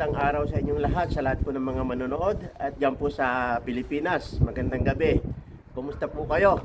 magandang araw sa inyong lahat, sa lahat po ng mga manonood at dyan po sa Pilipinas. Magandang gabi. Kumusta po kayo?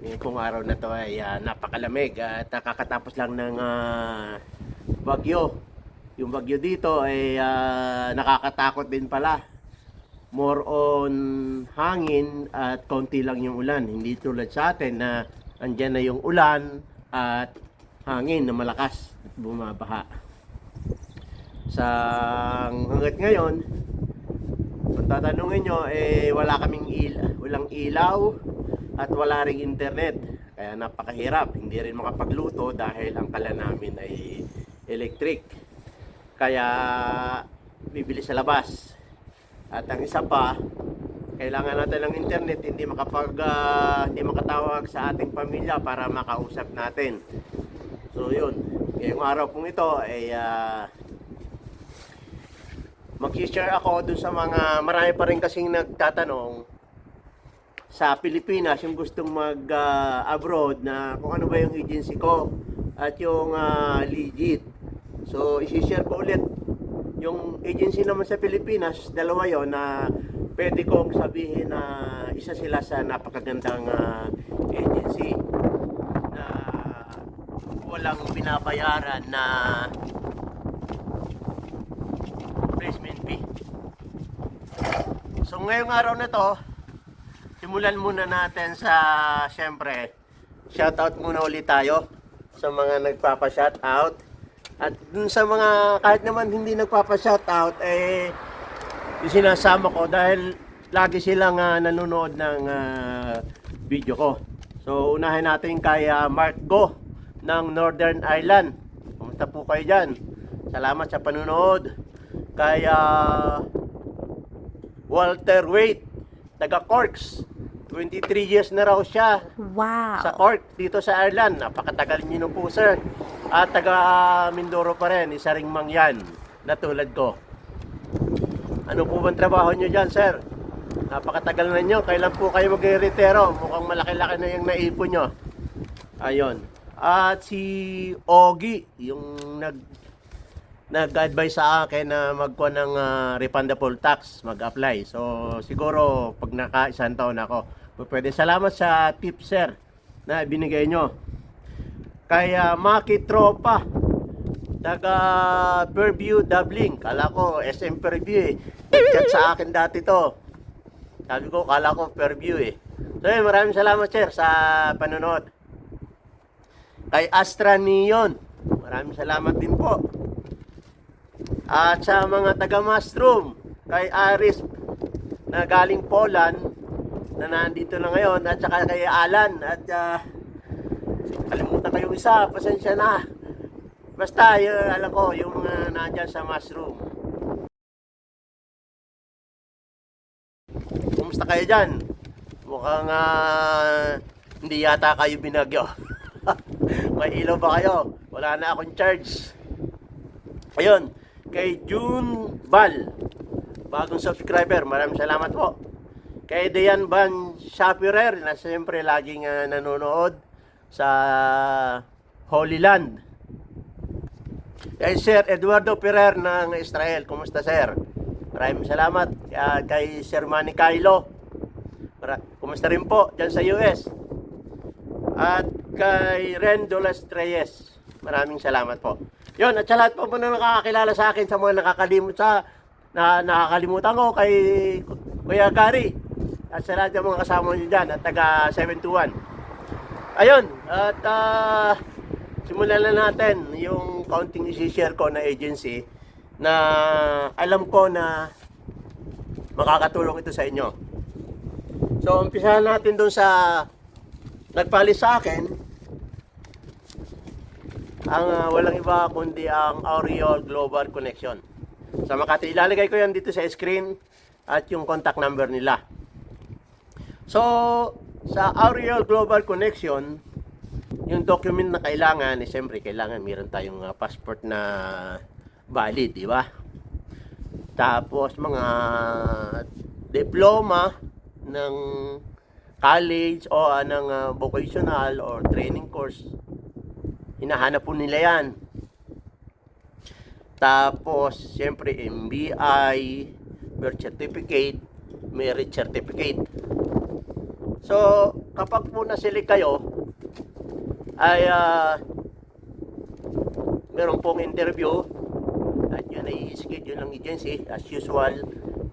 Ngayon pong araw na to ay ah, napakalamig at nakakatapos lang ng ah, bagyo. Yung bagyo dito ay ah, nakakatakot din pala. More on hangin at konti lang yung ulan. Hindi tulad sa atin na andyan na yung ulan at hangin na malakas at bumabaha sa hanggat ngayon, kung tatanungin nyo, eh, wala kaming il walang ilaw at wala ring internet. Kaya napakahirap. Hindi rin makapagluto dahil ang kala namin ay electric. Kaya bibili sa labas. At ang isa pa, kailangan natin ng internet, hindi makapag ah, hindi makatawag sa ating pamilya para makausap natin. So yun, ngayong araw pong ito ay ah, mag-share ako dun sa mga marami pa rin kasing nagtatanong sa Pilipinas yung gustong mag-abroad na kung ano ba yung agency ko at yung ah, legit. So, isi-share ko ulit yung agency naman sa Pilipinas, dalawa yon na pwede kong sabihin na isa sila sa napakagandang ah, agency na walang binabayaran na placement fee. So ngayong araw na to, simulan muna natin sa, syempre, shoutout muna ulit tayo sa mga nagpapa-shoutout. At dun sa mga, kahit naman hindi nagpapa-shoutout, eh, yung sinasama ko dahil lagi silang ah, nanonood ng ah, video ko. So unahin natin kay ah, Mark Go ng Northern Ireland. Kumusta po kayo dyan? Salamat sa panonood kay ah, Walter Wade, taga Corks. 23 years na raw siya Wow. sa Cork dito sa Ireland. Napakatagal niyo po sir. At taga Mindoro pa rin, isa ring mangyan na tulad ko. Ano po bang trabaho niyo dyan sir? Napakatagal na niyo. Kailan po kayo mag-retiro? Mukhang malaki-laki na yung naipon niyo. Ayon. At si Ogie, yung nag nag-advise sa akin na magkuha ng ah, refundable tax, mag-apply. So, siguro, pag naka isang taon ako, pwede. Salamat sa tip, sir, na binigay nyo. Kaya Maki Tropa, taga Fairview Dublin. Kala ko SM Fairview eh. Chat sa akin dati to. Sabi ko, kala ko Fairview eh. So, yun, maraming salamat, sir, sa panonood. Kay Astra Neon, maraming salamat din po. At sa mga taga Mastrom, kay Aris na galing Poland na nandito na ngayon at saka kay Alan at ah, kalimutan kayong isa, pasensya na. Basta, yun, alam ko, yung mga nandyan sa Mushroom. Kumusta kayo dyan? Mukhang ah, hindi yata kayo binagyo. May ilaw ba kayo? Wala na akong charge. Ayun, kay June Bal, bagong subscriber, maraming salamat po. Kay Dayan Van Shapirer, na siyempre laging ah, nanonood sa Holy Land. Kay Sir Eduardo Ferrer ng Israel, kumusta sir? Maraming salamat. Ah, kay Sir Manny Mara- kumusta rin po dyan sa US. At kay Ren Dolas Reyes, maraming salamat po. Yun, at sa lahat po po na nakakakilala sa akin, sa mga nakakalimut sa, na, nakakalimutan ko kay Kuya Gary. At sa lahat ng mga kasama niyo dyan, at taga 721. Ayun, at ah, simulan na natin yung counting isi-share ko na agency na alam ko na makakatulong ito sa inyo. So, umpisahan natin doon sa nagpalis sa akin ang ah, walang iba kundi ang Auriol Global Connection. Sa Makati, ilalagay ko yan dito sa screen at yung contact number nila. So, sa Auriol Global Connection, yung document na kailangan, eh, siyempre, kailangan meron tayong ah, passport na valid, di ba? Tapos, mga diploma ng college o ah, ng ah, vocational or training course. Hinahanap po nila yan. Tapos, siyempre, MBI, birth certificate, marriage certificate. So, kapag po naselect kayo, ay ah, meron pong interview at yun ay schedule ng agency as usual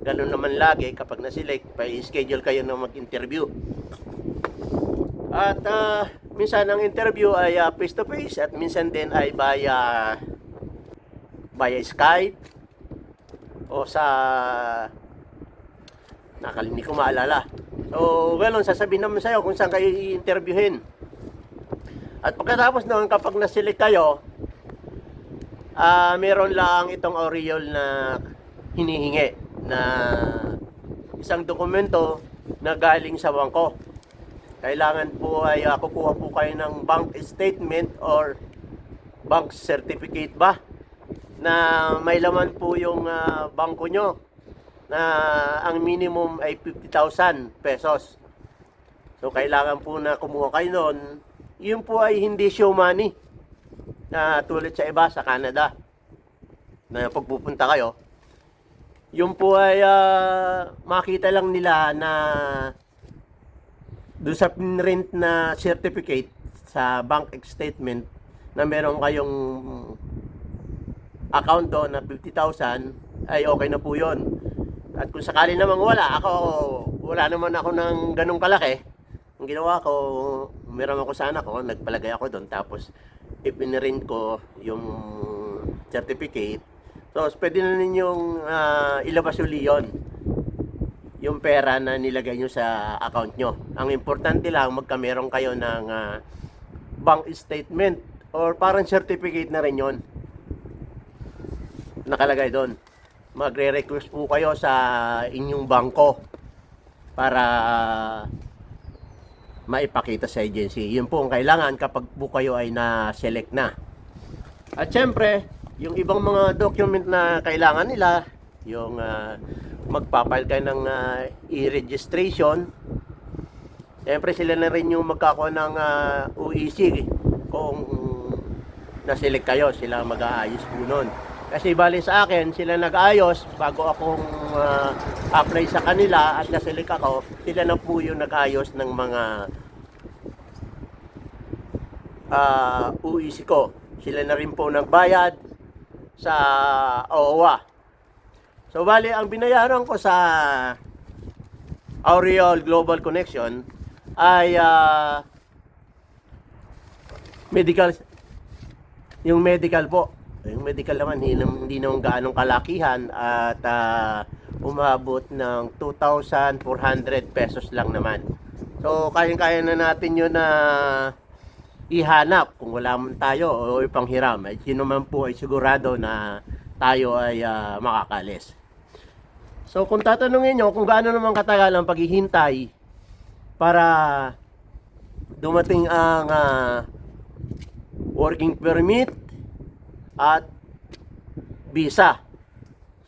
ganun naman lagi kapag na-select pa schedule kayo na mag-interview at ah, minsan ang interview ay face to face at minsan din ay via via Skype o sa nakalimutan ko maalala so well sasabihin naman sa'yo kung saan kayo i-interviewin at pagkatapos noon kapag na-select kayo Ah, meron lang itong Oriol na hinihingi na isang dokumento na galing sa bangko. Kailangan po ay uh, kukuha po kayo ng bank statement or bank certificate ba na may laman po yung ah, bangko nyo na ang minimum ay 50,000 pesos. So kailangan po na kumuha kayo noon. Yun po ay hindi show money na tulad sa iba sa Canada na pagpupunta kayo yung po ay ah, makita lang nila na doon sa rent na certificate sa bank statement na meron kayong account doon na 50,000 ay okay na po yon at kung sakali namang wala ako wala naman ako ng ganong kalaki ang ginawa ko meron ako sana ko nagpalagay ako doon tapos ipinirint ko yung certificate. So, pwede na ninyong ah, ilabas uli yun. Yung pera na nilagay nyo sa account nyo. Ang importante lang, magkameron kayo ng ah, bank statement or parang certificate na rin yon nakalagay doon. Magre-request po kayo sa inyong bangko para maipakita sa agency. Yun po ang kailangan kapag po kayo ay na-select na. At syempre, yung ibang mga document na kailangan nila, yung uh, magpapile kayo ng ah, e-registration, syempre sila na rin yung magkakaroon ng ah, UEC kung na-select kayo, sila mag-aayos po nun. Kasi bali sa akin, sila nag-ayos bago akong ah, apply sa kanila at na-select ako, sila na po yung nag-ayos ng mga ah UEC ko. Sila na rin po nagbayad sa OWA. So bali, ang binayaran ko sa Aureol Global Connection ay ah, medical yung medical po. Yung medical naman, hindi, hindi naman gaanong kalakihan at ah, umabot ng 2,400 pesos lang naman. So, kayang-kaya na natin yun na ihanap kung wala man tayo o ipanghiram. Ay, sino man po ay sigurado na tayo ay ah, makakalis. So, kung tatanungin nyo kung gaano naman katagal ang paghihintay para dumating ang ah, working permit at visa.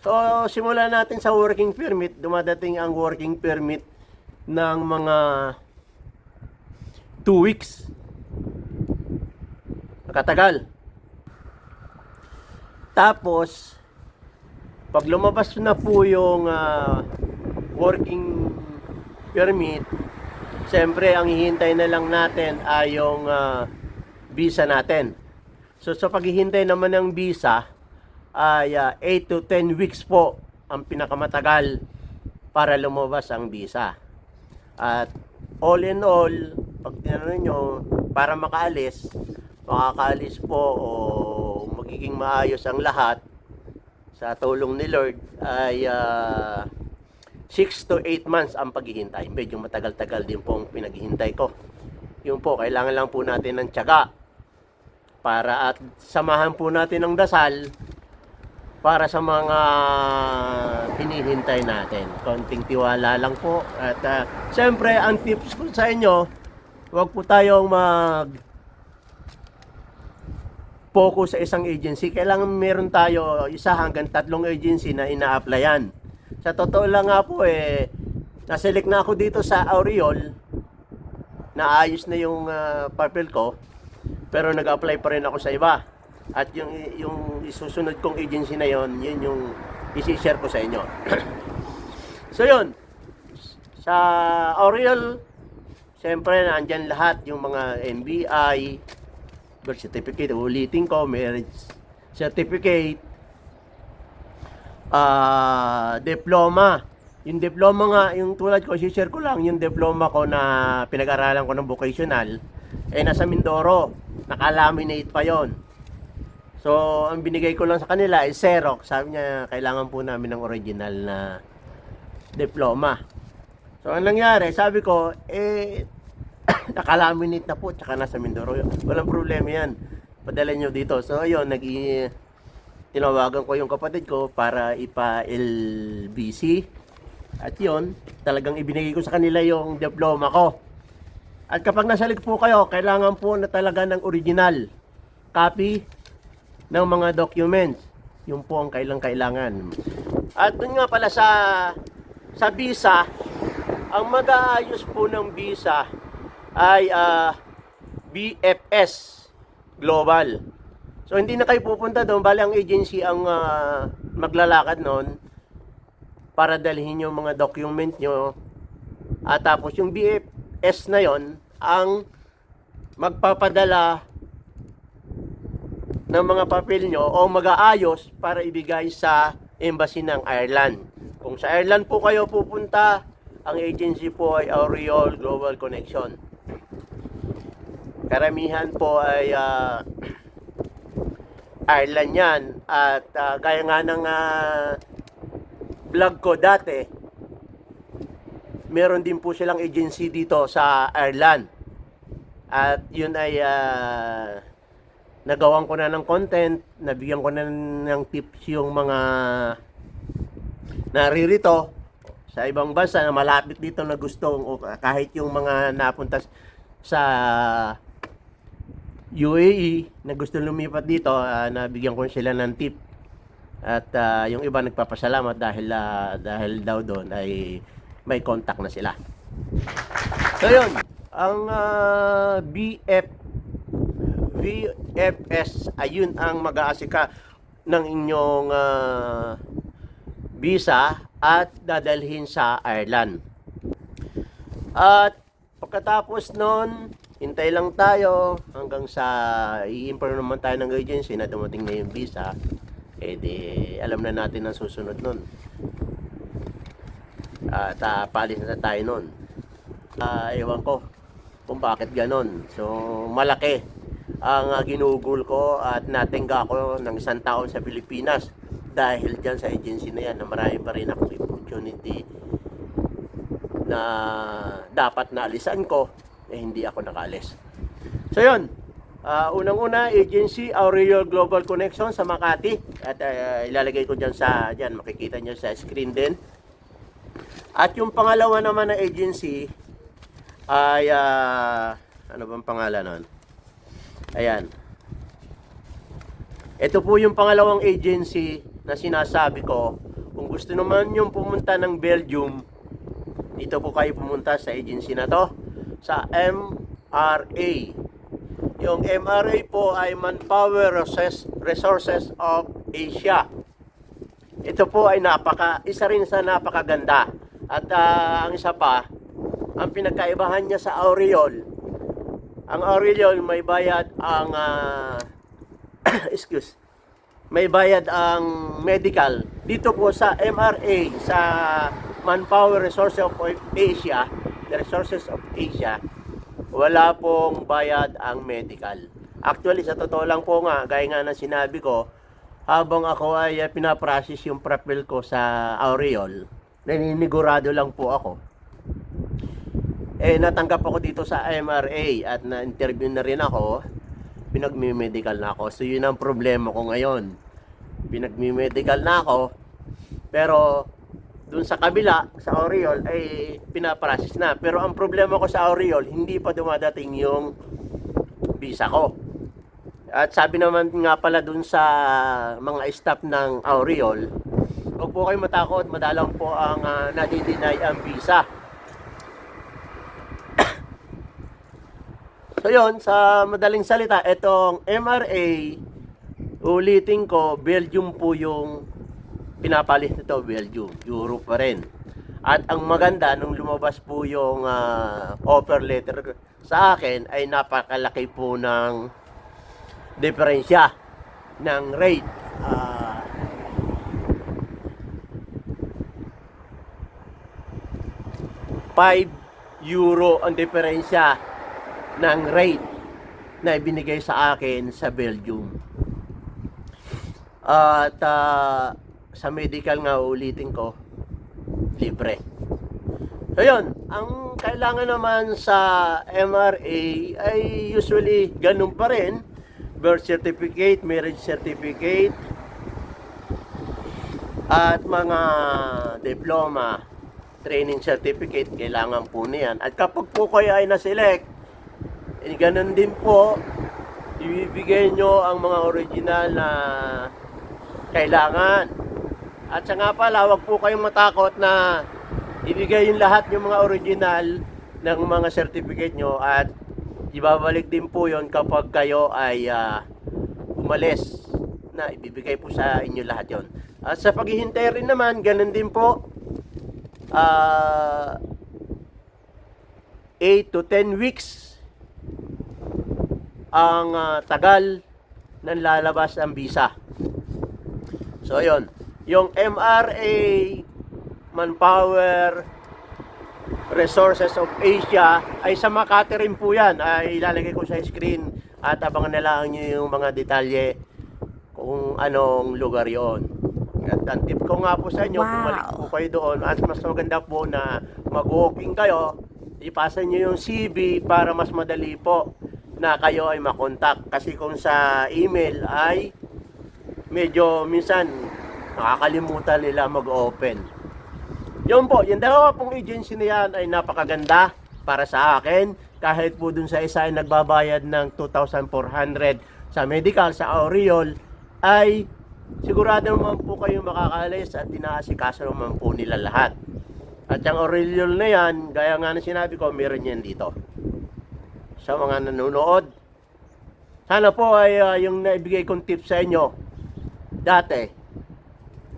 So, simulan natin sa working permit. Dumadating ang working permit ng mga 2 weeks. Katagal. Tapos, pag lumabas na po yung ah, working permit, siyempre ang hihintay na lang natin ay yung ah, visa natin. So sa paghihintay naman ng visa ay 8 to 10 weeks po ang pinakamatagal para lumabas ang visa. At all in all, pag tinanong nyo, para makaalis, makakaalis po o magiging maayos ang lahat sa tulong ni Lord ay 6 to 8 months ang paghihintay. Medyo matagal-tagal din po ang pinaghihintay ko. Yun po, kailangan lang po natin ng tiyaga para at samahan po natin ng dasal para sa mga hinihintay natin. Konting tiwala lang po. At uh, siyempre, ang tips ko sa inyo, huwag po tayong mag focus sa isang agency. Kailangan meron tayo isa hanggang tatlong agency na ina-applyan. Sa totoo lang nga po eh, naselect na ako dito sa Aureol, naayos na yung ah, papel ko, pero nag-apply pa rin ako sa iba. At yung, yung isusunod kong agency na yon, yun yung isi-share ko sa inyo. so yun, sa Oriel, siyempre nandyan lahat yung mga NBI, birth certificate, ulitin ko, marriage certificate, ah diploma. Yung diploma nga, yung tulad ko, share ko lang, yung diploma ko na pinag-aralan ko ng vocational, eh nasa Mindoro, nakalaminate pa yon. So, ang binigay ko lang sa kanila is Xerox. Sabi niya, kailangan po namin ng original na diploma. So, ang nangyari, sabi ko, eh, nakalaminate na po, tsaka nasa Mindoro. Walang problema yan. Padala nyo dito. So, ayun, nag tinawagan ko yung kapatid ko para ipa-LBC. At yun, talagang ibinigay ko sa kanila yung diploma ko. At kapag nasa lig po kayo, kailangan po na talaga ng original copy ng mga documents. Yung po ang kailang kailangan. At dun nga pala sa sa visa, ang mag-aayos po ng visa ay ah, BFS Global. So hindi na kayo pupunta doon, bali ang agency ang ah, maglalakad noon para dalhin yung mga document nyo. At tapos yung BFS na yon ang magpapadala ng mga papel nyo o mag-aayos para ibigay sa embassy ng Ireland. Kung sa Ireland po kayo pupunta, ang agency po ay Aureol Global Connection. Karamihan po ay ah, Ireland yan. At ah, gaya nga ng ah, vlog ko dati, meron din po silang agency dito sa Ireland. At yun ay ah, nagawan ko na ng content, nabigyan ko na ng tips yung mga naririto sa ibang bansa na malapit dito na gustong o kahit yung mga napunta sa UAE na gusto lumipat dito, ah, nabigyan ko sila ng tip. At ah, yung iba nagpapasalamat dahil ah, dahil daw doon ay may contact na sila. So yun, ang ah, BF VFS ayun ang mag-aasika ng inyong ah, visa at dadalhin sa Ireland. At pagkatapos nun, hintay lang tayo hanggang sa i-inform naman tayo ng agency na dumating na yung visa. Eh di, alam na natin ang susunod nun. At uh, palis na tayo nun. Ah, ewan ko kung bakit ganon. So, malaki ang uh, ginugol ko at natingga ko ng isang taon sa Pilipinas dahil dyan sa agency na yan na marami pa rin akong opportunity na dapat naalisan ko eh hindi ako nakaalis. So yun, ah, unang-una agency Aurelio Global Connection sa Makati at ah, ilalagay ko dyan sa dyan makikita nyo sa screen din. At yung pangalawa naman na agency ay ah, ano bang pangalan nun? Ayan. Ito po yung pangalawang agency na sinasabi ko. Kung gusto naman yung pumunta ng Belgium, dito po kayo pumunta sa agency na to. Sa MRA. Yung MRA po ay Manpower Resources, of Asia. Ito po ay napaka, isa rin sa napakaganda. At ah, ang isa pa, ang pinagkaibahan niya sa Aureol, ang Aurelion may bayad ang ah, excuse. May bayad ang medical dito po sa MRA sa Manpower Resources of Asia, the Resources of Asia. Wala pong bayad ang medical. Actually sa totoo lang po nga, gaya nga ng sinabi ko, habang ako ay ah, pinaprocess yung papel ko sa Aureol, naninigurado lang po ako eh natanggap ako dito sa MRA at na-interview na rin ako pinagmi-medical na ako so yun ang problema ko ngayon pinagmi-medical na ako pero dun sa kabila sa Oriol ay pinaprocess na pero ang problema ko sa Oriol hindi pa dumadating yung visa ko at sabi naman nga pala dun sa mga staff ng Aureol, huwag po kayo matakot, madalang po ang uh, nadideny ang visa. So yon sa madaling salita, itong MRA Ulitin ko, Belgium po yung pinapalit nito, Belgium. Euro pa rin. At ang maganda, nung lumabas po yung ah, offer letter sa akin, ay napakalaki po ng diferensya ng rate. Ah, five euro ang diferensya ng rate na ibinigay sa akin sa Belgium. At ah, sa medical nga ulitin ko, libre. So yun, ang kailangan naman sa MRA ay usually ganun pa rin. Birth certificate, marriage certificate, at mga diploma, training certificate, kailangan po niyan. At kapag po kayo ay na-select, eh, ganun din po, ibibigay nyo ang mga original na kailangan. At sa nga pala, wag po kayong matakot na ibigay yung lahat yung mga original ng mga certificate nyo at ibabalik din po yon kapag kayo ay ah, umalis na ibibigay po sa inyo lahat yon. At sa paghihintay rin naman, ganun din po. ah 8 to 10 weeks ang ah, tagal ng lalabas ang visa. So, yun. Yung MRA, Manpower, Resources of Asia, ay sa Makati rin po yan. Ay ilalagay ko sa screen at abangan na lang nyo yung mga detalye kung anong lugar yon. At ang tip ko nga po sa inyo, Wow. bumalik po kayo doon. At mas maganda po na mag-walking kayo, ipasa nyo yung CV para mas madali po na kayo ay makontak. Kasi kung sa email ay medyo minsan nakakalimutan nila mag-open. Yun po, yung dalawa pong agency na yan ay napakaganda para sa akin. Kahit po dun sa isa ay nagbabayad ng 2,400 sa medical, sa Oriol, ay sigurado naman po kayo makakalis at inaasikaso naman po nila lahat. At yung Aureliol na yan, gaya nga na sinabi ko, meron yan dito. Sa mga nanonood, sana po ay ah, yung naibigay kong tip sa inyo dati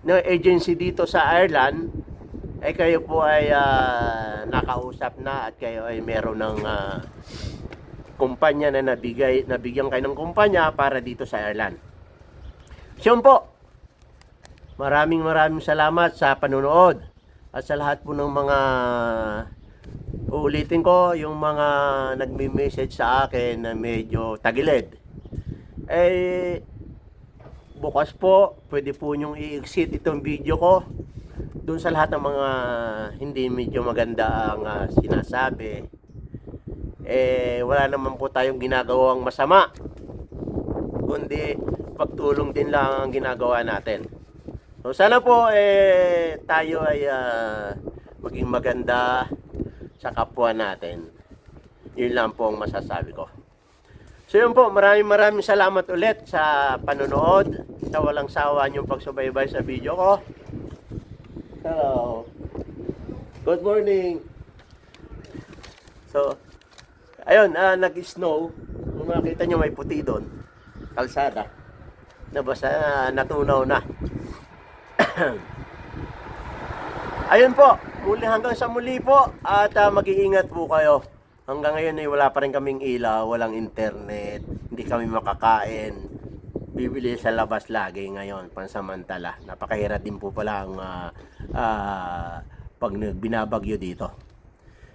na agency dito sa Ireland ay kayo po ay ah, nakausap na at kayo ay meron ng ah, kumpanya na nabigay nabigyan kayo ng kumpanya para dito sa Ireland. So yun po. Maraming maraming salamat sa panonood at sa lahat po ng mga uulitin ko yung mga nagme-message sa akin na medyo tagilid. Eh bukas po, pwede po nyong i-exit itong video ko doon sa lahat ng mga hindi medyo maganda ang ah, sinasabi. Eh, wala naman po tayong ginagawang masama. Kundi pagtulong din lang ang ginagawa natin. So sana po eh tayo ay ah, maging maganda sa kapwa natin. Yun lang po ang masasabi ko. So yun po, maraming maraming salamat ulit sa panonood, sa walang sawa niyong pagsubaybay sa video ko. Hello. Good morning. So, ayun, ah, nag-snow. Kung makita nyo may puti doon. Kalsada. Na basta ah, natunaw na. ayun po, muli hanggang sa muli po. At ah, mag-iingat po kayo. Hanggang ngayon ay wala pa rin kaming ilaw, walang internet, hindi kami makakain. Bibili sa labas lagi ngayon, pansamantala. Napakahirap din po pala ang ah, ah, pag binabagyo dito.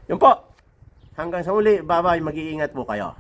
Yun po. Hanggang sa muli, bye-bye. Mag-iingat po kayo.